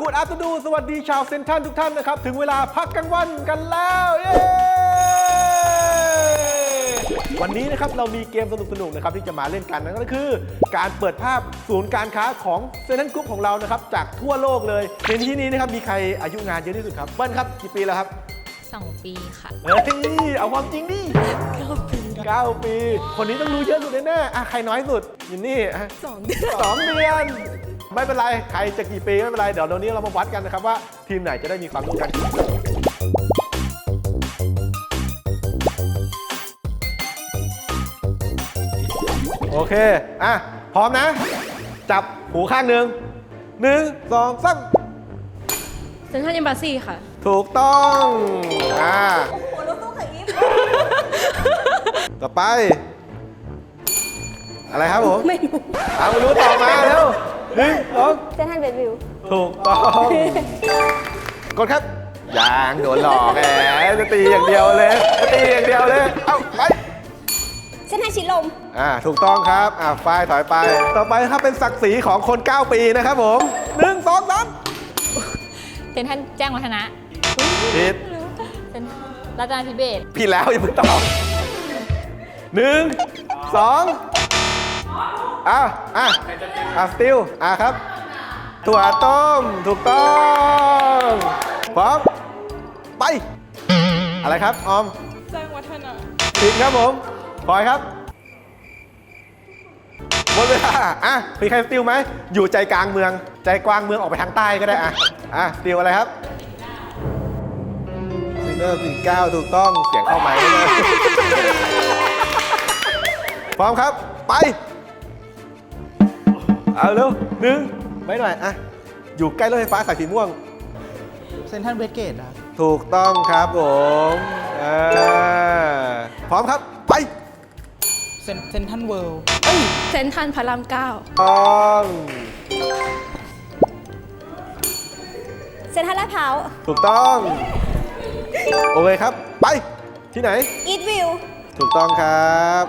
กูดอั t ตูสวัสดีชาวเซนทรันทุกท่านนะครับ ถึงเวลาพักกลางวันกันแล้วเย้วันนี้นะครับเรามีเกมสนุกๆนะครับที่จะมาเล่นกันนั่นก็คือ การเปิดภาพศูนย์การค้าของเซนทรันกรุ๊ปของเรานะครับจากทั่วโลกเลยในที่นี้นะครับมีใครอายุงานเยอะที่สุดครับเบิ้ลครับกี่ปีแล้วครับสองปีค่ะเฮ้ยเอาความจริงดิ9ปี 9 ปี คนนี้ต้องรู้เยอะสุดแน่ๆอะใครน้อยสุดยินนี่อะสองเดือนสองเดือน ไม่เป็นไร ใครจะกี่ปีไม่เป็นไร เดี๋ยวเดี๋ยวนี้เรามาวัดกันนะครับว่าทีมไหนจะได้มีความรู้กัน โอเค อะ พร้อมนะ จับหูข้างหนึ่งหนึ่งสองสาม เซนทรัลเอมบาซีค่ะ ถูกต้อง อ่า ต่อไป อะไรครับผมไม่รู้เอาไม่รู้ต่อมาเร็วหนึ่งสองเซนทรันเบดวิวถูกต้องกดครับยางโดนหลอกแหมจะตีอย่างเดียวเลยจะตีอย่างเดียวเลย เอ้าไป เซนทรันชิดลม อ่าถูกต้องครับ อ่าฝ้ายถอยไป ต่อไปครับเป็นศักดิ์ศรีของคน 9 ปีนะครับผมหนึ่งสองสามเซนทรัลแจ้งวัฒนะผิด เซนรัตนาธิเบศร ผิดแล้วอย่าเพิ่งตอบ หนึ่งสองอะอะอะสติลอะครับ ถั่วต้มถูกต้องพร้อมไป อะไรครับ ออมแจ้งวัฒนะผิดครับผมพลอยครับหมดเวลาอะมีใครสติลไหม อยู่ใจกลางเมือง ใจกลางเมืองออกไปทางใต้ก็ได้อะอะสติลอะไรครับซินเนอร์สี่เก้าถูกต้องเสียงเข้าไหมค์เลย พร้อมครับ ไป เอาเร็วหนึ่งไม่หน่อยอะ อยู่ใกล้รถไฟฟ้าสายสีม่วง เซนทรัลเวสเกตครับถูกต้องครับผมอ่าพร้อมครับ ไปเซนเซนทรัลเวิลด์เซนทรัลพระรามเก้าต้องเซนทรันลาดพร้าวถูกต้อง โอเคครับ ไป ที่ไหน อีทวิว ถูกต้องครับ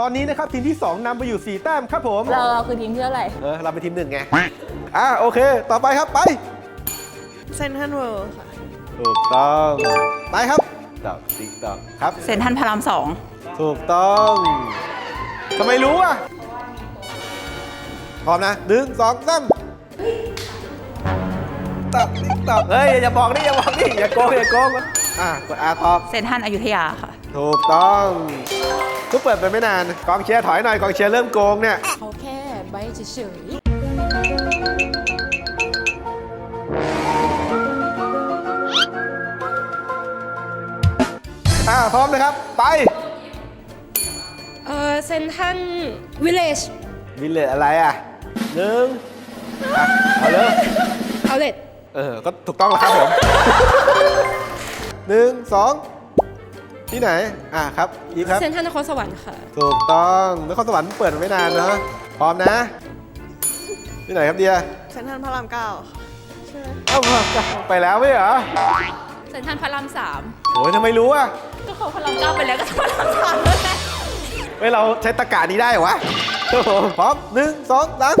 ตอนนี้นะครับทีมที่ 2นำไปอยู่ 4 แต้มครับผมเราเราคือทีมที่เท่าไหร่เออเราเป็นทีมหนึ่งไงอะโอเค ต่อไปครับไปเซนทรัลเวิลด์ค่ะ ถูกต้องไปครับตอบติ๊กตอกครับเซนทรัลพระรามสองถูกต้องทำไมรู้อะพร้อมนะหนึ่งสองสามตอบติ๊กตอกเฮ้ยอย่าบอกนี่อย่าบอกนี่อย่าโกงอย่าโกงอะกดอาตอบเซนทรัลอยุธยาค่ะ ถูกต้อง เพิ่งเปิดไปไม่นานกองเชียร์ถอยหน่อยกองเชียร์เริ่มโกงเนี่ยเขาแค่ใบเฉยอ่าพร้อมนะครับ ไปเออเซนทรัลวิลเลจวิลเลจอะไรอะหนึ่งอะเอาเลยเอาเลตเออ ก็ถูกต้องแล้วครับผมหนึ่งสอง ที่ไหน อะครับ อีฟครับ เซนทรัลนครสวรรค์ค่ะ ถูกต้องนครสวรรค์เปิดมาไม่นานเนาะ พร้อมนะ ที่ไหนครับเดียเซนทรัลพระรามเก้าเอ้าไปแล้วไม่เหรอเซนทรัลพระรามสามโอ้ยทำไมรู้อะ ก็เขาพระรามเก้าไปแล้วก็พระรามสามแล้วไงเฮ้ยเราใช้ตะกานี้ได้เหรอวะครับผมพร้อมหนึ่งสองสาม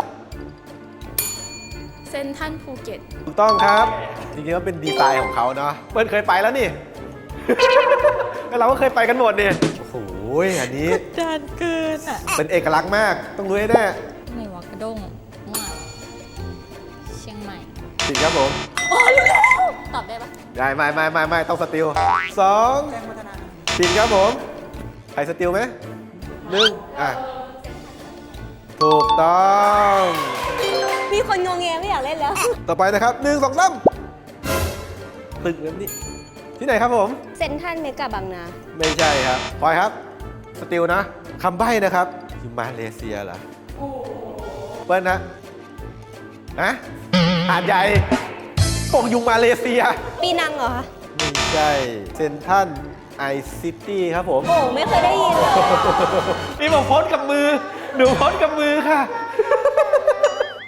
เซนทรัลภูเก็ต ถูกต้องครับ จริงๆก็เป็นดีไซน์ของเขาเนาะเปิ้ลเคยไปแล้วนี่ แล้วเราก็เคยไปกันหมดเนี่ยโอ้โหอันนี้จานเกินอะเป็นเอกลักษณ์มากต้องรู้ให้แน่ไหนวะกระด้งมั่วเชียงใหม่จริงครับผมตอบได้ปะได้ไม่ไม่ไม่ไม่ต้องสติลสองจริงครับผมใครสติลไหมหนึ่งอะถูกต้อง มีคนงงแงไม่อยากเล่นแล้ว ต่อไปนะครับหนึ่งสองสามตึกแบบนี้ ที่ไหนครับผม เซนทรันเมกาบางนา ไม่ใช่ครับพลอยครับ สติลนะคำใบ้นะครับอยู่มาเลเซียเหรอเปิ้ลนะนะหาดใหญ่ปกยุงมาเลเซีย ปีนังเหรอคะ ไม่ใช่เซนทันไอซิตี้ครับผม โอ้ไม่เคยได้ยินเลย นี่บอกโพสกับมือ หนูโพสกับมือค่ะ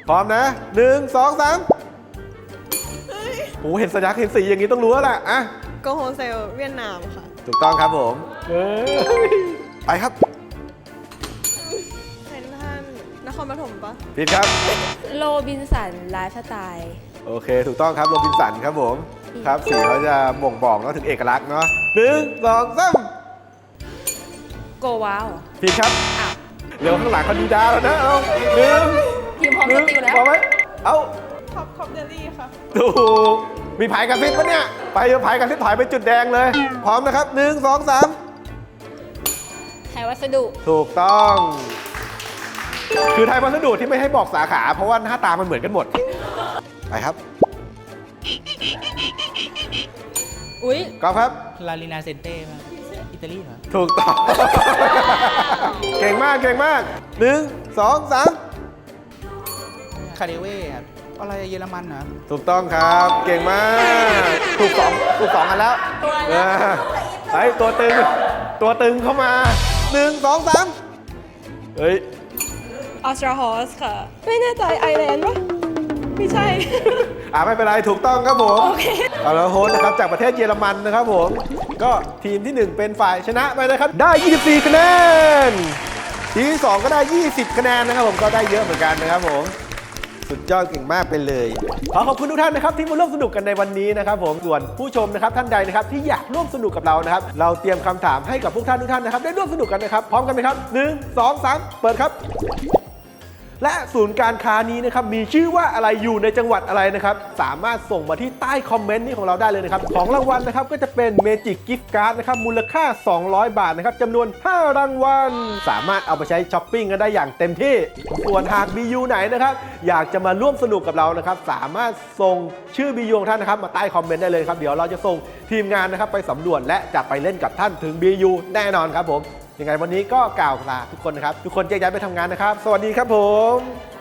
พร้อมนะหนึ่งสองสามโอ้เห็นสัญลักษณ์เห็นสีอย่างนี้ต้องรู้แล้วล่ะ อะ โกโฮเซลเวียดนามค่ะ ถูกต้องครับผม เอ้ยไปครับเซนทรัลนครปฐมปะผิดครับ โรบินสันไลฟ์สไตล์โอเค ถูกต้องครับโรบินสันครับผมครับสีเขาจะบ่งบอกเนาะถึงเอกลักษณ์เนาะหนึ่งสองสามโกว้าวผิดครับเร็วข้างหลังเขาดีดาแล้วนะเอาหนึ่งทีมพร้อมหนึ่สงติลแล้วพอไหมเอาคอปคอปเดลี่ค่ะ ถูก มีผายกระซิบปะเนี่ย ไปเดี๋ยวผายกระซิบถอยไปจุดแดงเลย พร้อมนะครับหนึ่งสองสามไทยวัสดุ ถูกต้อง คือไทยวัสดุที่ไม่ให้บอกสาขา เพราะว่าหน้าตามันเหมือนกันหมด ไปครับอุ๊ยกอล์ฟครับ ลาลินาเซนเต้ป่ะอิตาลีเหรอ ถูกต้อง เก่งมากเก่งมากหนึ่งสองสามคาเดเว่ครับ อะไรเยอรมันนะถูกต้องครับ เก่งมากถูกสองถูกสองกันแล้วเออไอ้ยตัวตึง ตัวตึงเข้ามาหนึ่งสองสามเฮ้ยออสตราฮอสค่ะ ไม่แน่ใจไอร์แลนด์ปะไม่ใช่ อ่าไม่เป็นไรถูกต้องครับผมเอาแล้วโฮสต์นะครับจากประเทศเยอรมันนะครับผม ก็ทีมทีหนึ่1 เป็นฝ่ายชนะไปนะครับ ได้ 24 คะแนน ทีมที่สองก็ได้ 20 คะแนนนะครับผมก็ได้เยอะเหมือนกันนะครับผม สุดยอดเก่งมากไปเลย ขอขอบคุณทุกท่านนะครับที่มาร่วมสนุกกันในวันนี้นะครับผมส่วนผู้ชมนะครับท่านใดนะครับที่อยากร่วมสนุกกับเรานะครับ เราเตรียมคำถามให้กับพวกท่านทุกท่านนะครับได้ร่วมสนุกกันนะครับ พร้อมกันไหมครับหนึ่งสองสามเปิดครับ และศูนย์การค้านี้นะครับมีชื่อว่าอะไรอยู่ในจังหวัดอะไรนะครับสามารถส่งมาที่ใต้คอมเมนต์นี้ของเราได้เลยนะครับของรางวัลนะครับก็จะเป็นเมจิกกิฟต์การ์ดนะครับมูลค่า 200 บาทนะครับจำนวน 5 รางวัล สามารถเอาไปใช้ช้อปปิ้งกันได้อย่างเต็มที่ส่วนหาก BU ไหนนะครับอยากจะมาร่วมสนุกกับเรานะครับสามารถส่งชื่อ BU ของท่านนะครับมาใต้คอมเมนต์ได้เลยครับเดี๋ยวเราจะส่งทีมงานนะครับไปสำรวจและจะไปเล่นกับท่านถึง BU แน่นอนครับผม ยังไงวันนี้ก็กล่าวลาทุกคนนะครับ ทุกคนแยกย้ายไปทำงานนะครับ สวัสดีครับผม